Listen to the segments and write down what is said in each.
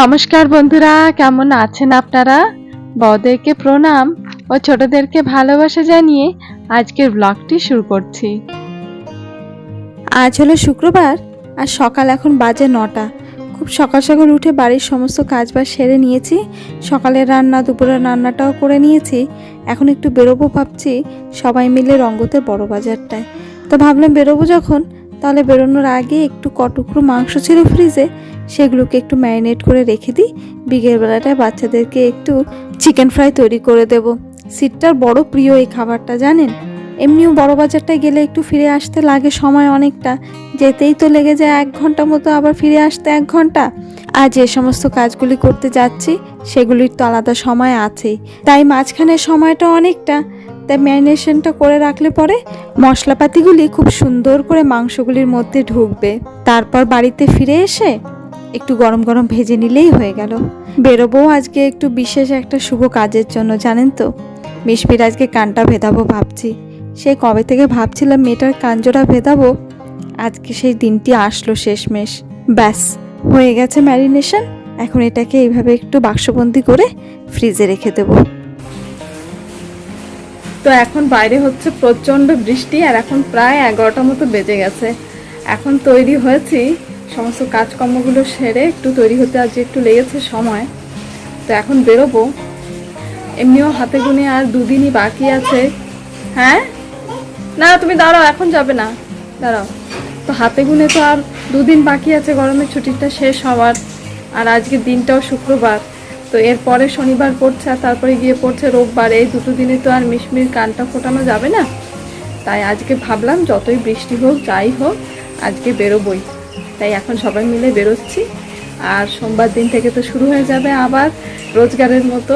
নমস্কার বন্ধুরা, কেমন আছেন আপনারা? বড়দেরকে প্রণাম ও ছোটদেরকে ভালোবাসা জানিয়ে আজকের ব্লগটি শুরু করছি। আজ হলো শুক্রবার আর সকাল এখন বাজে নটা। খুব সকাল সকাল উঠে বাড়ির সমস্ত কাজবাজ সেরে নিয়েছি। সকালের রান্না, দুপুরের রান্নাটাও করে নিয়েছি। এখন একটু বেরোবো ভাবছি, সবাই মিলে রঙ্গতের বড় বাজারটায় তো ভাবলাম বেরোবো যখন তাহলে বেরোনোর আগে একটু কটুকরো মাংস ছিল ফ্রিজে, সেগুলোকে একটু ম্যারিনেট করে রেখে দিই। বিকেলবেলাটায় বাচ্চাদেরকে একটু চিকেন ফ্রাই তৈরি করে দেব। সিটটার বড় প্রিয় এই খাবারটা, জানেন? এমনিও বড় বাজারটায় গেলে একটু ফিরে আসতে লাগে সময় অনেকটা। যেতেই তো লেগে যায় এক ঘণ্টা মতো, আবার ফিরে আসতে এক ঘণ্টা। আর যে সমস্ত কাজগুলি করতে যাচ্ছি, সেগুলির তো আলাদা সময় আছেই। তাই মাঝখানের সময়টা অনেকটা তাই ম্যারিনেশনটা করে রাখলে পরে মশলাপাতিগুলি খুব সুন্দর করে মাংসগুলির মধ্যে ঢুকবে। তারপর বাড়িতে ফিরে এসে একটু গরম গরম ভেজে নিলেই হয়ে গেল। বেরোবো আজকে একটু বিশেষ একটা শুভ কাজের জন্য, জানেন তো? মিশমির আজকে কানটা ভেদাবো ভাবছি। সেই কবে থেকে ভাবছিলাম মেয়েটার কাঞ্জোড়া ভেদাবো? আজকে সেই দিনটি আসলো শেষমেশ। ব্যাস, হয়ে গেছে ম্যারিনেশন। এখন এটাকে এইভাবে একটু বাক্সবন্দি করে ফ্রিজে রেখে দেবো। তো এখন বাইরে হচ্ছে প্রচণ্ড বৃষ্টি আর এখন প্রায় এগারোটা মতো বেজে গেছে। এখন তৈরি হয়েছি, সমস্ত কাজকর্মগুলো সেরে একটু তৈরি হতে আজ একটু লেগেছে সময়। তো এখন বেরোবো। এমনিও হাতে গুনে আর দুদিনই বাকি আছে। হ্যাঁ? না, তুমি দাঁড়াও, এখন যাবে না। দাঁড়াও। তো হাতে গুনে তো আর দুদিন বাকি আছে, গরমের ছুটিটা শেষ হওয়ার। আর আজকে দিনটাও শুক্রবার। তো এরপরে শনিবার পড়ছে আর তারপরে গিয়ে পড়ছে রোববার। এই দুটো দিনে তো আর মিশমির কানটা ফোটানো যাবে না। তাই আজকে ভাবলাম যতই বৃষ্টি হোক, যাই হোক, আজকে বেরোবই। তাই এখন সবাই মিলে বেরোচ্ছি। আর সোমবার দিন থেকে তো শুরু হয়ে যাবে আবার রোজগারের মতো।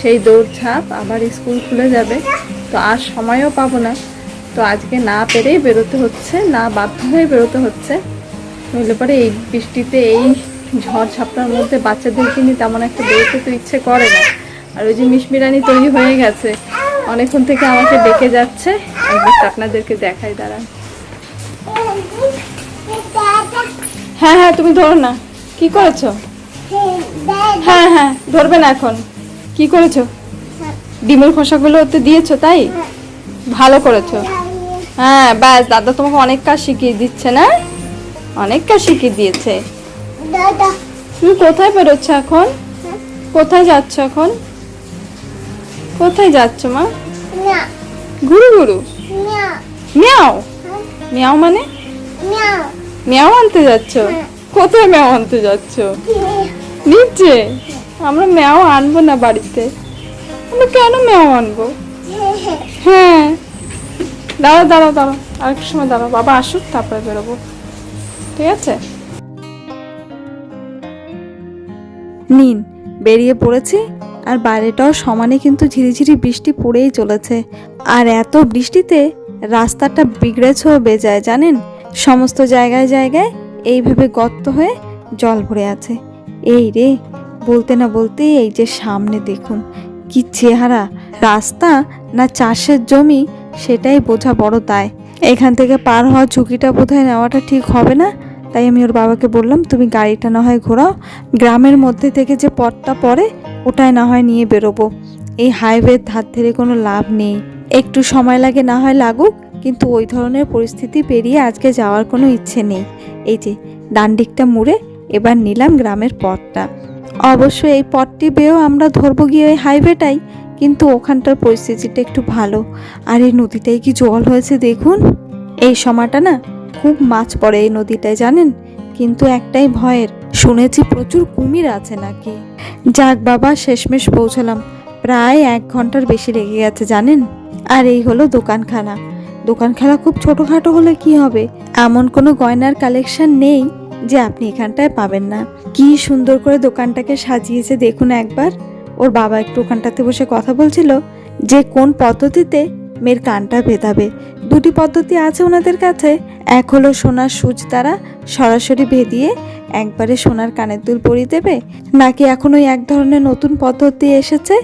সেই দৌড়ঝাঁপ আবার স্কুল খুলে যাবে। তো আর সময়ও পাবো না। তো আজকে না পেরেই বেরোতে হচ্ছে, না বাধ্য হয়ে বেরোতে হচ্ছে। নইলে পরে এই বৃষ্টিতে এই ঝড় ঝাপটার মধ্যে বাচ্চাদেরকে নিয়ে তেমন একটা বেরোতে তো ইচ্ছে করে না। আর ওই যে মিশমিরানি তৈরি হয়ে গেছে। অনেকক্ষণ থেকে আমাকে ডেকে যাচ্ছে। একবার আপনাদেরকে দেখাই, দাঁড়ান। হ্যাঁ হ্যাঁ তুমি ধরো না। কি করেছ? হ্যাঁ হ্যাঁ ধরবে না এখন। কি করেছ? ডিমের খোসাগুলো ওতে দিয়েছ তাই? ভালো করেছ। হ্যাঁ ব্যাস, দাদা তোমাকে অনেক কাজ শিখিয়ে দিচ্ছে না? অনেক কাজ শিখিয়ে দিয়েছে। তুমি কোথায় বেরোচ্ছ এখন? কোথায় যাচ্ছ এখন? কোথায় যাচ্ছ মা? গুরু গুরু? মিয়াও? মিয়াও মানে? মিয়াও আনতে যাচ্ছ? কোথায় ম্যাও আনতে যাচ্ছ? নিচে? আমরা ম্যাও আনব না বাড়িতে। আমরা কেন ম্যাও আনব? হ্যাঁ। দাঁড়াও দাঁড়াও দাঁড়াও। আরেক সময় দাঁড়াও। বাবা আসুক তারপরে বেরোবো। ঠিক আছে? নিন, বেরিয়ে পড়েছি। আর বাইরেটাও সমানে কিন্তু ঝিরিঝিরি বৃষ্টি পড়েই চলেছে। আর এত বৃষ্টিতে রাস্তাটা বিগড়েছেও বেজায়, জানেন? সমস্ত জায়গায় জায়গায় এইভাবে গর্ত হয়ে জল ভরে আছে। এই রে, বলতে না বলতে এই যে সামনে দেখুন, কি চেহারা। রাস্তা না চাষের জমি, সেটাই বোঝা বড় দায়। এখান থেকে পার হওয়ার ঝুঁকিটা বোধহয় নেওয়াটা ঠিক হবে না? তাই আমি ওর বাবাকে বললাম, তুমি গাড়িটা না হয় ঘোরাও। গ্রামের মধ্যে থেকে যে পথটা পড়ে ওটাই না হয় নিয়ে বেরোবো। এই হাইওয়ের ধার ধরে কোনো লাভ নেই। একটু সময় লাগে না হয় লাগুক, কিন্তু ওই ধরনের পরিস্থিতি পেরিয়ে আজকে যাওয়ার কোনো ইচ্ছে নেই। এই যে, ডান দিকটা মুড়ে, এবার নিলাম গ্রামের পথটা। অবশ্য এই পথটি বেয়েও আমরা ধরবো গিয়ে ওই হাইওয়েটাই, কিন্তু ওখানটার পরিস্থিতিটা একটু ভালো। আর এই নদীটায় কি জল হয়েছে দেখুন। এই সময়টা না খুব মাছ পড়ে এই নদীটায়, জানেন? কিন্তু একটাই ভয়ের, শুনেছি প্রচুর কুমির আছে নাকি? যাক বাবা, শেষমেশ পৌঁছলাম। প্রায় এক ঘণ্টার বেশি লেগে গেছে, জানেন? আর এই হলো দোকানখানা। দোকানখানা খুব ছোটোখাটো হলে কি হবে? এমন কোনো গয়নার কালেকশন নেই যে আপনি এখানটায় পাবেন না। কি সুন্দর করে দোকানটাকে সাজিয়েছে, দেখুন একবার। ওর বাবা একটু ওখানটাতে বসে কথা বলছিল যে কোন পদ্ধতিতে মেয়ের কানটা ভেদাবে। দুটি পদ্ধতি আছে ওনাদের কাছে। এক হলো সোনার সুচ দ্বারা সরাসরি ভেদিয়ে একবারে সোনার কানের দুল পরিয়ে দেবে। নাকি এখন ওই এক ধরনের নতুন পদ্ধতি এসেছে?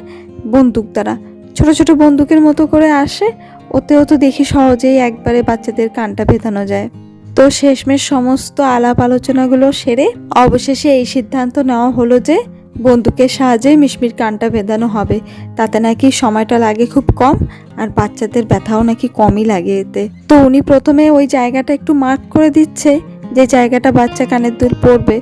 বন্দুক দ্বারা। ছোট ছোট বন্দুকের মতো করে আসে। ওতেও তো দেখি সহজেই একবারে বাচ্চাদের কানটা ভেদানো যায়। তো শেষমেশ সমস্ত আলাপ আলোচনাগুলো সেরে অবশেষে এই সিদ্ধান্ত নেওয়া হলো যে বন্দুকের সাহায্যে মিশমির কানটা বেঁধানো হবে। তাতে নাকি সময়টা লাগে খুব কম আর বাচ্চাদের ব্যথাও নাকি কমই লাগে এতে। তো উনি প্রথমে ওই জায়গাটা একটু মার্ক করে দিচ্ছে যে জায়গাটা বাচ্চা কানের দুল পড়বে।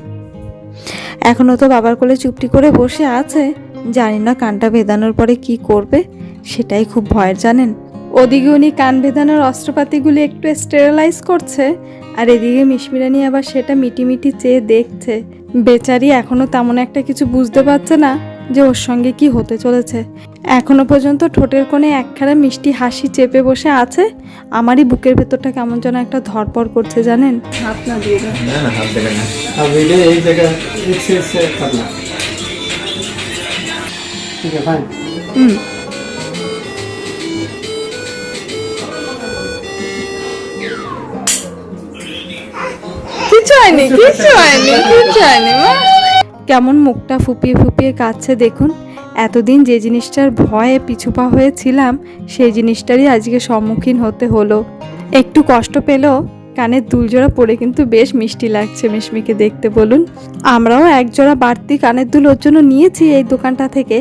এখনও তো বাবার কোলে চুপটি করে বসে আছে। জানি না কানটা বেঁধানোর পরে কি করবে, সেটাই খুব ভয়ের, জানেন? ওদিকে উনি কান বেঁধানোর অস্ত্রপাতিগুলি একটু স্টেরিলাইজ করছে। আর এদিকে মিশমিরানি আবার সেটা মিটিমিটি চেয়ে দেখছে। বেচারি এখনও তেমন একটা কিছু বুঝতে পারছে না যে ওর সঙ্গে কি হতে চলেছে। এখনও পর্যন্ত ঠোঁটের কোণে একখানা মিষ্টি হাসি চেপে বসে আছে। আমারই বুকের ভেতরটা কেমন যেন একটা ধরপর করছে জানেন? হুম। কেমন মুখটা ফুপিয়ে ফুপিয়ে কাচ্ছে দেখুন। এতদিন যে জিনিসটার ভয়ে পিছুপা হয়েছিলাম, সেই জিনিসটারই আজকে সম্মুখীন হতে হলো। একটু কষ্ট পেলেও কানের দুলজোড়া পরে কিন্তু বেশ মিষ্টি লাগছে মিশমিকে দেখতে, বলুন। আমরাও এক জোড়া বাড়তি কানের দুল ওর জন্য নিয়েছি এই দোকানটা থেকে।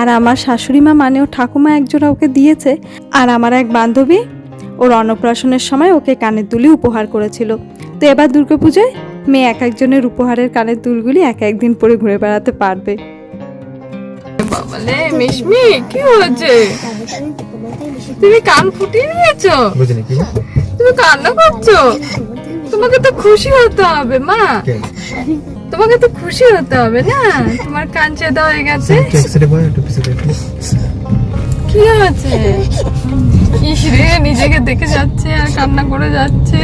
আর আমার শাশুড়ি মা মানেও ঠাকুমা এক জোড়া ওকে দিয়েছে। আর আমার এক বান্ধবী, ওর অন্নপ্রাশনের সময় ওকে কানের দুলি উপহার করেছিল। তো এবার দুর্গাপূজায় মেয়ে এক একজনের উপহারের কানের দুলগুলি এক একদিন পরে ঘুরে বেড়াতে পারবে। কি হয়েছে? তুমি কান ফুটিয়ে নিয়েছো? তুমি কান্না করছ? তোমাকে তো খুশি হতে হবে মা। তোমাকে তো খুশি হতে হবে না? তোমার কান চেদা হয়ে গেছে? হয়েছে? ইস রে নিজেকে দেখে যাচ্ছে আর কান্না করে যাচ্ছে।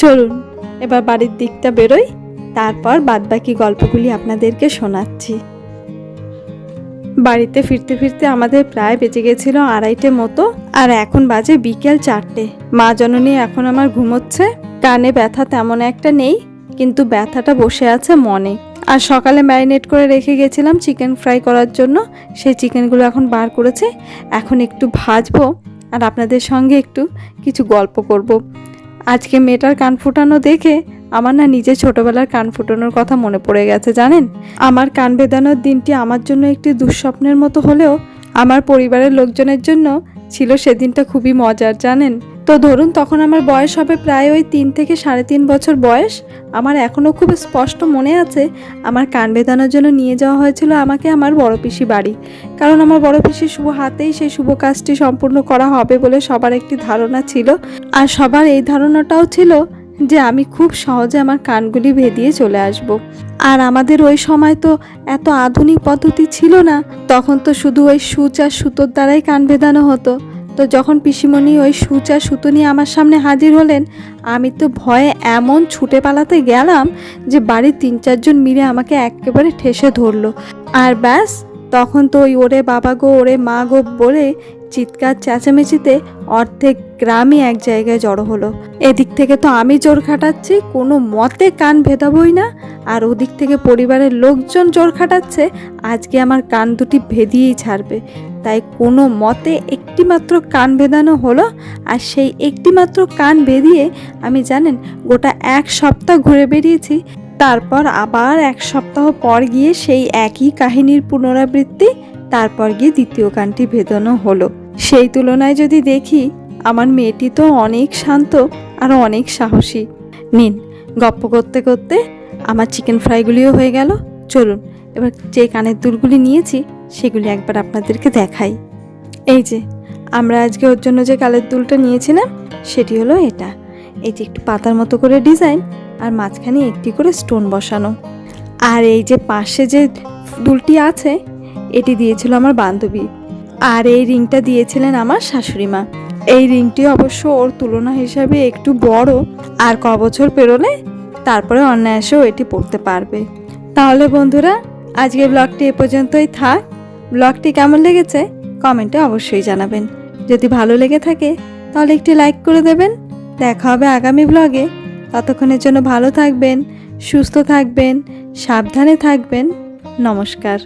চলুন, এবার বাড়ির দিকটা বেরোই, তারপর বাদবাকি গল্পগুলি আপনাদেরকে শোনাচ্ছি। বাড়িতে ফিরতে ফিরতে আমাদের প্রায় বেঁচে গেছিল আড়াইটে মতো, আর এখন বাজে বিকেল চারটে। মা জননী এখন আমার ঘুমোচ্ছে, কানে ব্যথা তেমন একটা নেই, কিন্তু ব্যথাটা বসে আছে মনে। আর সকালে ম্যারিনেট করে রেখে গেছিলাম চিকেন ফ্রাই করার জন্য। সেই চিকেনগুলো এখন বার করেছে। এখন একটু ভাজবো আর আপনাদের সঙ্গে একটু কিছু গল্প করব। আজকে মেয়েটার কান ফুটানো দেখে আমার না নিজে ছোটবেলার কান ফুটানোর কথা মনে পড়ে গেছে, জানেন? আমার কান বেদানোর দিনটি আমার জন্য একটি দুঃস্বপ্নের মতো হলেও আমার পরিবারের লোকজনের জন্য ছিল সেদিনটা খুবই মজার, জানেন? তো ধরুন, তখন আমার বয়স হবে প্রায় ওই তিন থেকে সাড়ে তিন বছর বয়স। আমার এখনও খুব স্পষ্ট মনে আছে, আমার কান বেদানোর জন্য নিয়ে যাওয়া হয়েছিল আমাকে আমার বড় পিসি বাড়ি। কারণ আমার বড় পিসির শুভ হাতেই সেই শুভ কাজটি সম্পূর্ণ করা হবে বলে সবার একটি ধারণা ছিল। আর সবার এই ধারণাটাও ছিল যে আমি খুব সহজে আমার কানগুলি ভেদিয়ে চলে আসব। আর আমাদের ওই সময় তো এত আধুনিক পদ্ধতি ছিল না, তখন তো শুধু ওই সুচ আর সুতোর দ্বারাই কান ভেদানো হতো। তো যখন পিসিমণি ওই সুচ সুতো নিয়ে আমার সামনে হাজির হলেন, আমি তো ভয়ে এমন ছুটে পালাতে গেলাম যে বাড়ির তিন চারজন মিলে আমাকে একেবারে ঠেসে ধরলো। আর ব্যাস, তখন তো ওই ওরে বাবা গো, ওরে মা গো বলে চিৎকার চেঁচামেচিতে অর্ধেক গ্রামই এক জায়গায় জড়ো হলো। এদিক থেকে তো আমি জোর খাটাচ্ছি, কোনো মতে কান ভেদাবই না। আর ওদিক থেকে পরিবারের লোকজন জোর খাটাচ্ছে, আজকে আমার কান দুটি ভেদিয়েই ছাড়বে। তাই কোনো মতে একটিমাত্র কান ভেদানো হলো, আর সেই একটিমাত্র কান বেরিয়ে আমি জানেন গোটা এক সপ্তাহ ঘুরে বেরিয়েছি তারপর আবার এক সপ্তাহ পর গিয়ে সেই একই কাহিনীর পুনরাবৃত্তি, তারপর গিয়ে দ্বিতীয় কানটি ভেদানো হলো। সেই তুলনায় যদি দেখি আমার মেয়েটি তো অনেক শান্ত আর অনেক সাহসী। নিন, গপ্প করতে করতে আমার চিকেন ফ্রাইগুলিও হয়ে গেল। চলুন, এবার যে কানের দুলগুলি নিয়েছি, সেগুলি একবার আপনাদেরকে দেখাই। এই যে, আমরা আজকে ওর জন্য যে কালের দুলটা নিয়েছিলাম, সেটি হলো এটা। এই যে একটু পাতার মতো করে ডিজাইন আর মাঝখানে একটি করে স্টোন বসানো। আর এই যে পাশে যে দুলটি আছে, এটি দিয়েছিল আমার বান্ধবী। আর এই রিংটা দিয়েছিলেন আমার শাশুড়ি মা। এই রিংটি অবশ্য ওর তুলনা হিসাবে একটু বড়, আর ক বছর পেরোলে তারপরে অনায়াসেও এটি পড়তে পারবে। তাহলে বন্ধুরা আজকে ব্লগটি এ পর্যন্তই থাক। ব্লগটি কেমন লেগেছে কমেন্টে অবশ্যই জানাবেন। যদি ভালো লেগে থাকে, তাহলে একটি লাইক করে দেবেন। দেখা হবে আগামী ব্লগে। ততক্ষণের জন্য ভালো থাকবেন, সুস্থ থাকবেন, সাবধানে থাকবেন। নমস্কার।